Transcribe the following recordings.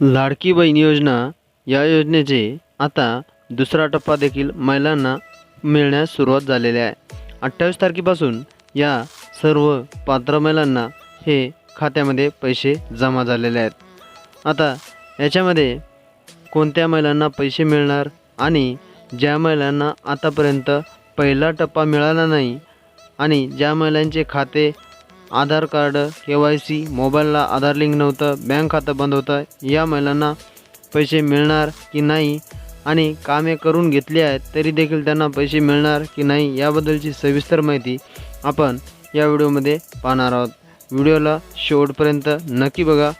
लाडकी बहीण योजना या योजनेचे आता दुसरा टप्पा देखील महिलांना मिळण्यास सुरुवात झालेली आहे. अठ्ठावीस तारखेपासून या सर्व पात्र महिलांना हे खात्यामध्ये पैसे जमा झालेले आहेत. आता याच्यामध्ये कोणत्या महिलांना पैसे मिळणार आणि ज्या महिलांना आतापर्यंत पहिला टप्पा मिळाला नाही आणि ज्या महिलांचे खाते Aadhaar card K Y C मोबाईलला आधार लिंक नव्हतं बँक खातं बंद होतं. या महिलांना पैसे मिळणार की नाही आणि कामे करून घेतली आहेत तरी देखील त्यांना पैसे मिळणार की नाही याबद्दलची सविस्तर माहिती आपण या व्हिडिओमध्ये पाहणार आहोत. व्हिडिओला शेवटपर्यंत नक्की बघा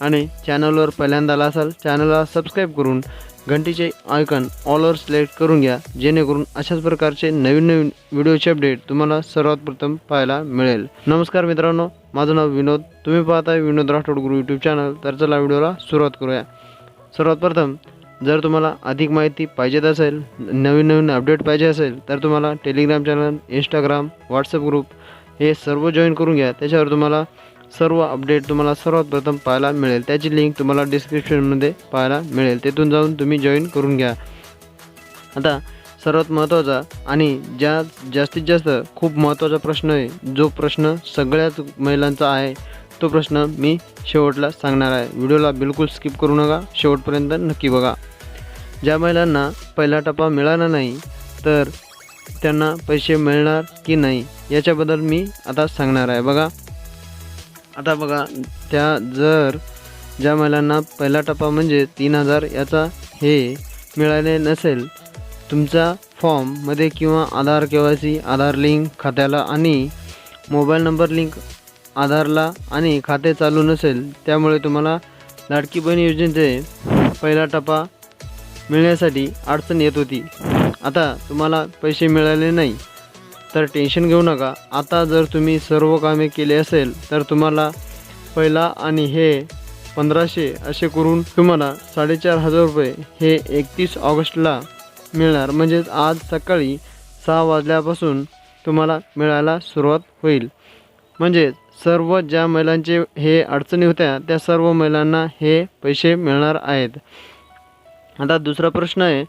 आणि चॅनलवर पहिल्यांदा आला असाल चॅनलला सबस्क्राईब करून घंटीचे आयकन ऑलवर सिलेक्ट करून घ्या जेणेकरून अशाच प्रकारचे नवीन नवीन व्हिडिओचे अपडेट तुम्हाला सर्वात प्रथम पाहायला मिळेल. नमस्कार मित्रांनो माझं नाव विनोद. तुम्ही पाहताय विनोद राठोड गुरु यूट्यूब चॅनल तर चला व्हिडिओला सुरुवात करूया. सर्वात प्रथम जर तुम्हाला अधिक माहिती पाहिजेत असेल नवीन नवीन अपडेट पाहिजे असेल तर तुम्हाला Telegram channel Instagram WhatsApp group हे सर्व जॉईन करून घ्या. त्याच्यावर तुम्हाला सर्व अपडेट तुम्हाला सर्वात प्रथम पाहायला मिळेल. त्याची लिंक तुम्हाला डिस्क्रिप्शनमध्ये पाहायला मिळेल. तिथून जाऊन तुम्ही जॉईन करून घ्या. आता सर्वात महत्त्वाचा आणि ज्या जास्तीत जास्त खूप महत्त्वाचा प्रश्न आहे जो प्रश्न सगळ्याच महिलांचा आहे तो प्रश्न मी शेवटला सांगणार आहे. व्हिडिओला बिलकुल स्किप करू नका. शेवटपर्यंत नक्की बघा. ज्या महिलांना पहिला टप्पा मिळाला नाही तर त्यांना पैसे मिळणार की नाही याच्याबद्दल मी आता सांगणार आहे. बघा. आता बघा त्या जर ज्या महिलांना पहिला टप्पा म्हणजे तीन हजार याचा हे मिळाले नसेल तुमचा फॉर्ममध्ये किंवा Aadhaar K Y C Aadhaar link खात्याला आणि मोबाईल नंबर लिंक आधारला आणि खाते चालू नसेल त्यामुळे तुम्हाला लाडकी बहीण योजनेचे पहिला टप्पा मिळण्यासाठी अडचण येत होती. आता तुम्हाला पैसे मिळाले नाही. तर टेन्शन घेऊ नका. आता जर तुम्ही सर्व कामे केली असेल तर तुम्हाला पहिला आणि हे पंधराशे असे करून तुम्हाला साडेचार हजार रुपये हे एकतीस ऑगस्टला मिळणार. म्हणजेच आज सकाळी सहा वाजल्यापासून तुम्हाला मिळायला सुरुवात होईल. म्हणजेच सर्व ज्या महिलांचे हे अडचणी होत्या त्या सर्व महिलांना हे पैसे मिळणार आहेत. आता दुसरा प्रश्न आहे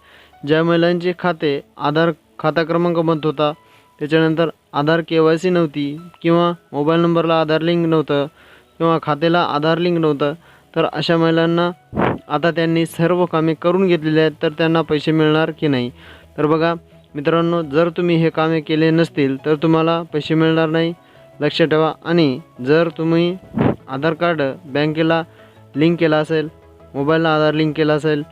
ज्या महिलांचे खाते आधार खाता क्रमांक बंद होता त्याच्यानंतर आधार के वाय सी नव्हती किंवा मोबाईल नंबरला आधार लिंक नव्हतं किंवा खात्याला आधार लिंक नव्हतं तर अशा महिलांना आता त्यांनी सर्व कामे करून घेतलेली आहेत तर त्यांना पैसे मिळणार की नाही? तर बघा मित्रांनो जर तुम्ही हे कामे केले नसतील तर तुम्हाला पैसे मिळणार नाही. लक्ष ठेवा. आणि जर तुम्ही आधार कार्ड बँकेला लिंक केला असेल मोबाईलला आधार लिंक केला असेल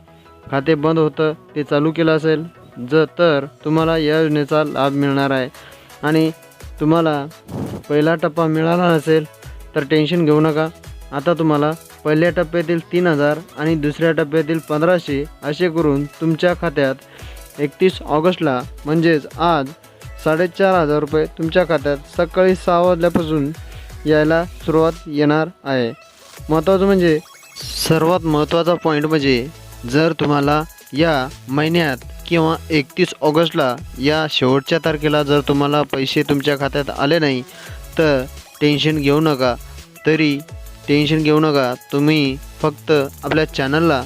खाते बंद होतं ते चालू केलं असेल ज तर तुम्हाला या योजनेचा लाभ मिळणार आहे. आणि तुम्हाला पहिला टप्पा मिळाला नसेल तर टेन्शन घेऊ नका. आता तुम्हाला पहिल्या टप्प्यातील तीन हजार आणि दुसऱ्या टप्प्यातील पंधराशे असे करून तुमच्या खात्यात एकतीस ऑगस्टला म्हणजेच आज साडेचार हजार रुपये तुमच्या खात्यात सकाळी सहा वाजल्यापासून यायला सुरुवात येणार आहे. महत्त्वाचं म्हणजे सर्वात महत्त्वाचा पॉईंट म्हणजे जर तुम्हाला या महिन्यात किंवा एकतीस ऑगस्टला या शेवटच्या तारखेला जर तुम्हाला पैसे तुमच्या खात्यात आले नाही तर टेन्शन घेऊ नका. तरी टेन्शन घेऊ नका. तुम्ही फक्त आपल्या चॅनलला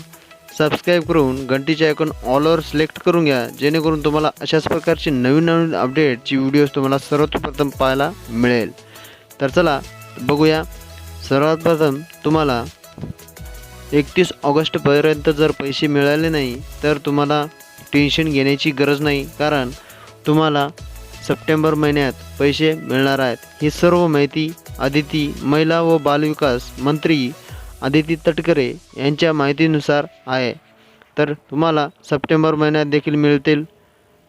सबस्क्राईब करून घंटीचे आयकॉन ऑलवर सिलेक्ट करून घ्या जेणेकरून तुम्हाला अशाच प्रकारची नवीन नवीन अपडेटची व्हिडिओज तुम्हाला सर्वप्रथम पाहायला मिळेल. तर चला बघूया. सर्वात प्रथम तुम्हाला एकतीस ऑगस्टपर्यंत जर पैसे मिळाले नाही तर तुम्हाला टेन्शन घेण्याची गरज नाही. कारण तुम्हाला सप्टेंबर महिन्यात पैसे मिळणार आहेत. ही सर्व माहिती आदिती महिला व बालविकास मंत्री आदिती तटकरे यांच्या माहितीनुसार आहे. तर तुम्हाला सप्टेंबर महिन्यात देखील मिळतील.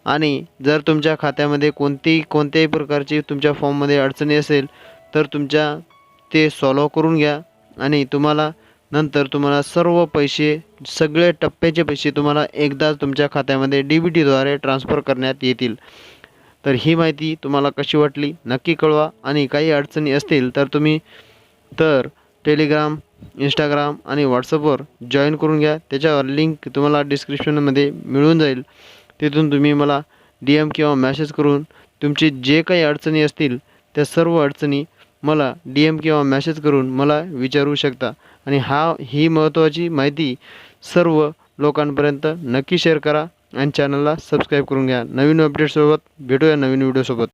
आणि जर तुमच्या खात्यामध्ये कोणतीही कोणत्याही प्रकारची तुमच्या फॉर्ममध्ये अडचणी असेल तर तुमच्या ते सॉल्व करून घ्या. आणि तुम्हाला नंतर तुम्हाला सर्व पैसे सगळे टप्प्याचे पैसे तुम्हाला एकदाच तुमच्या खात्यामध्ये डी बी टीद्वारे ट्रान्स्फर करण्यात येतील. तर ही माहिती तुम्हाला कशी वाटली नक्की कळवा. आणि काही अडचणी असतील तर तुम्ही तर टेलिग्राम इंस्टाग्राम आणि व्हॉट्सअपवर जॉईन करून घ्या. त्याच्यावर लिंक तुम्हाला डिस्क्रिप्शनमध्ये मिळून जाईल. तिथून तुम्ही मला डी एम किंवा मॅसेज करून तुमची जे काही अडचणी असतील त्या सर्व अडचणी मला डी एम किंवा मॅसेज करून मला विचारू शकता. आणि हा ही महत्त्वाची माहिती सर्व लोकांपर्यंत नक्की शेअर करा आणि चॅनलला सबस्क्राईब करून घ्या. नवीन अपडेटसोबत भेटूया नवीन व्हिडिओसोबत